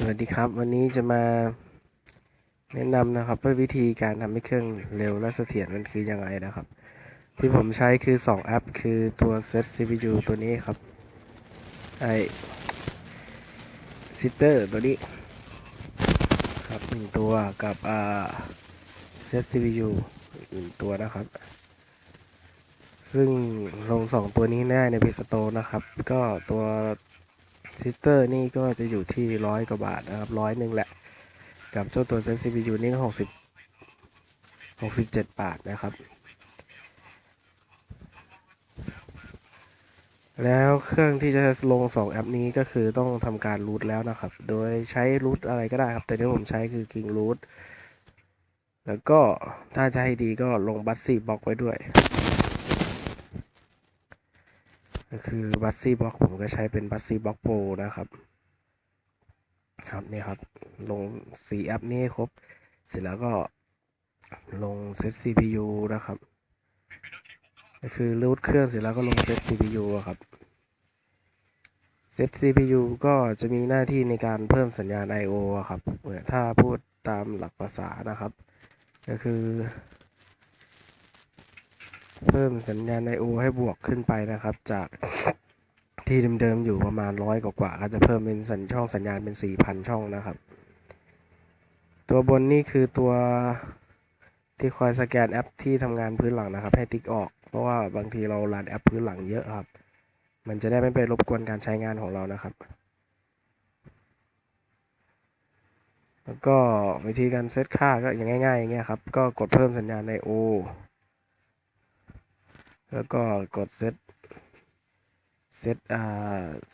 สวัสดีครับวันนี้จะมาแนะนำนะครับว่าวิธีการทำให้เครื่องเร็วและเสถียรมันคือยังไงนะครับ ที่ผมใช้คือ 2 แอป คือตัว Set CPU ตัวนี้ครับไอซิเตอร์ตัวนี้ครับหนึ่งตัวกับอ่า Set CPU อีกหนึ่งตัวนะครับ ซึ่งลง 2 ตัวนี้ได้ใน p ิสโตนะครับ ก็ตัว ซิสเตอร์นี่ก็จะอยู่ที่ร้อยกว่าบาทนะครับร้อยหนึ่งแหละ กับเจ้าตัว Zen CPU นี่ก็หกสิบหกสิบเจ็ดบาทนะครับ แล้วเครื่องที่จะลง 2 แอปนี้ก็คือต้องทำการรูทแล้วนะครับ โดยใช้รูทอะไรก็ได้ครับ แต่ที่ผมใช้คือ King Root แล้วก็ถ้าจะให้ดีก็ลงบัตซี่บล็อกไว้ด้วย ก็คือบัตซี่บล็อกผมก็ใช้เป็นบัตซี่บล็อกโปรนะครับ ครับนี่ครับ ลงสีแอปนี้ครบ เสร็จแล้วก็ลงเซต CPU นะครับ ก็คือรูทเครื่องเสร็จแล้วก็ลงเซต CPU อะครับเซต CPU ก็จะมีหน้าที่ในการเพิ่มสัญญาณ I/O อะครับเหมือนถ้าพูดตามหลักภาษานะครับ ก็คือ เพิ่มสัญญาณ I/O ให้บวกขึ้นไปนะครับ จากที่เดิมๆอยู่ประมาณร้อยกว่าก็จะเพิ่มเป็นสัญช่องสัญญาณเป็น 4,000 ช่องนะครับ ตัวบนนี่คือตัวที่คอยสแกนแอปที่ทำงานพื้นหลังนะครับ ให้ติ๊กออก เพราะว่าบางทีเรารันแอปพื้นหลังเยอะครับ มันจะได้ไม่ไปรบกวนการใช้งานของเรานะครับ แล้วก็วิธีการเซตค่าก็อย่างง่ายๆอย่างเงี้ยครับ ก็กดเพิ่มสัญญาณใน O แล้วก็กดเซตเซตอ่า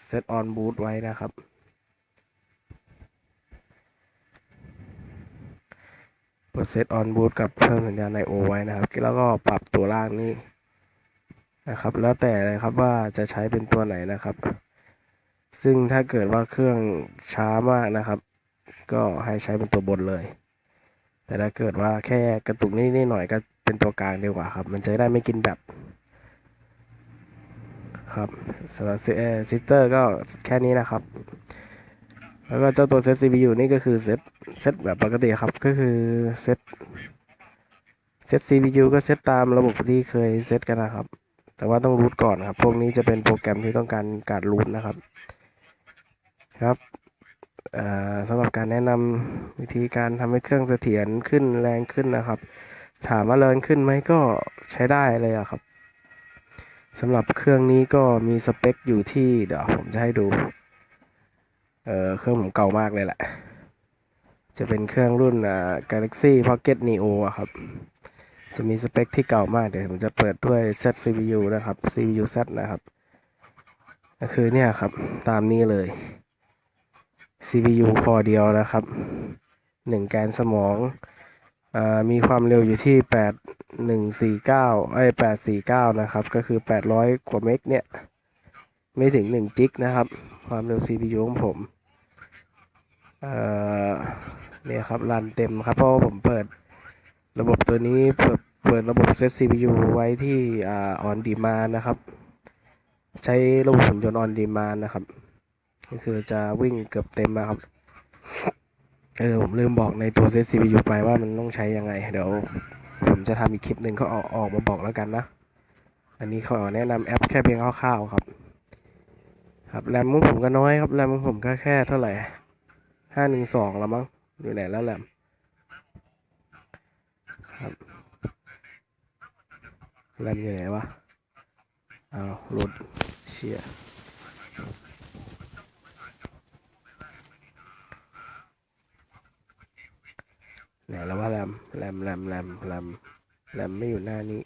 เซตออนบูตไว้นะครับ กดเซตออนบูตกับเพิ่มสัญญาณใน O ไว้นะครับ แล้วก็ปรับตัวล่างนี้นะครับ แล้วแต่เลยครับว่าจะใช้เป็นตัวไหนนะครับ ซึ่งถ้าเกิดว่าเครื่องช้ามากนะครับ ก็ให้ใช้เป็นตัวบนเลย แต่ถ้าเกิดว่าแค่กระตุกนิดๆหน่อยก็เป็นตัวกลางดีกว่าครับ มันจะได้ไม่กินแบบ ครับสำหรับซิสเตอร์ก็แค่นี้นะครับ แล้วก็เจ้าตัวเซต CPU นี่ก็คือเซตเซตแบบปกติครับ ก็คือเซตเซต CPU ก็เซตตามระบบที่เคยเซตกันนะครับ แต่ว่าต้องรูทก่อนครับ พวกนี้จะเป็นโปรแกรมที่ต้องการการรูทนะครับ ครับสำหรับการแนะนำวิธีการทำให้เครื่องเสถียรขึ้นแรงขึ้นนะครับ ถามว่าแรงขึ้นไหมก็ใช้ได้เลยอะครับ สำหรับเครื่องนี้ก็มีสเปคอยู่ที่เดี๋ยวผมจะให้ดู เออเครื่องผมเก่ามากเลยแหละ จะเป็นเครื่องรุ่นอ่า Galaxy Pocket Neo อะครับ จะมีสเปคที่เก่ามากเดี๋ยวผมจะเปิดด้วย Z CPU นะครับ CPU Z นะครับ ก็คือเนี่ยครับตามนี้เลย CPU คอเดียวนะครับ 1 แกนสมองอ่ามีความเร็วอยู่ที่ 8149ไอ้ย849นะครับ ก็คือ800กว่าเมกเนี่ย ไม่ถึง1จิกนะครับ ความเร็ว CPU ของผม เอ่อเนี่ยครับรันเต็มครับ เพราะว่าผมเปิดระบบตัวนี้เปิดเปิดระบบ Set CPU ไว้ที่อ่า on demand นะครับ ใช้ระบบหุ่นยนต์ on demand นะครับ ก็คือจะวิ่งเกือบเต็มนะครับเออผมลืมบอกในตัว Set CPU ไปว่ามันต้องใช้ยังไง เดี๋ยว ผมจะทำอีกคลิปหนึ่งเขาออกออกมาบอกแล้วกันนะ อันนี้ขอแนะนำแอปแค่เพียงคร่าวๆครับ ครับแรมของผมก็น้อยครับแรมของผมก็แค่เท่าไหร่ห้าหนึ่งสองแล้วมั้งอยู่ไหนแล้วแรมครับแรมอยู่ไหนวะอ้าวหลุดเชียไหนแล้วว่าแรมแรมแรมแรมแรม แรมไม่อยู่หน้านี้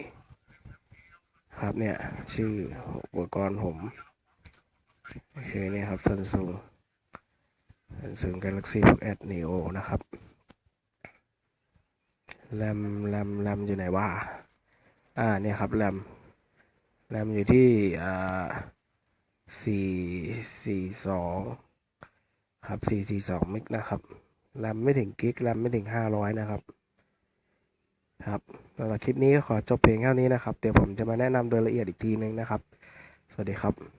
ครับเนี่ย ชื่ออุปกรณ์ผม โอเคเนี่ยครับ Samsung Samsung Galaxy Book S Neo นะครับแรมแรมแรมอยู่ไหนวะอ่าเนี่ยครับแรมแรมอยู่ที่อ่าสี่สี่สองครับสี่สี่สองมิกนะครับแรมไม่ถึงกิกแรมไม่ถึงห้าร้อยนะครับ ครับ สำหรับคลิปนี้ก็ขอจบเพียงเท่านี้นะครับ เดี๋ยวผมจะมาแนะนำโดยละเอียดอีกทีนึงนะครับ สวัสดีครับ